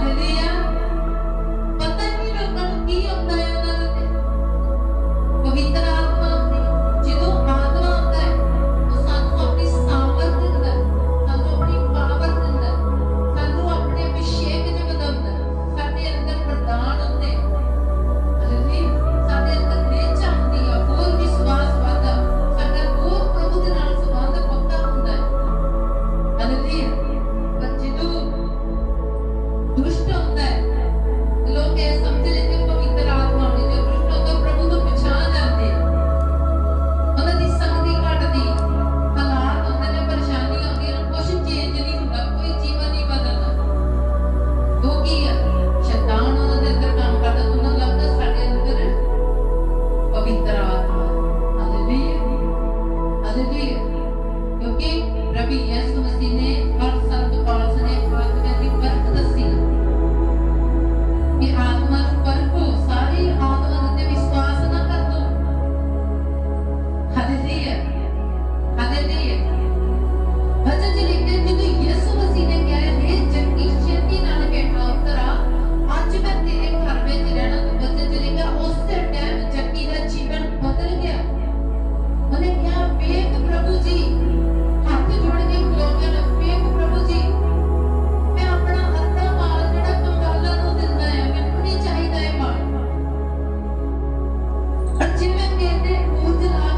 Cái lý be Sivan என்று கூடுதலாக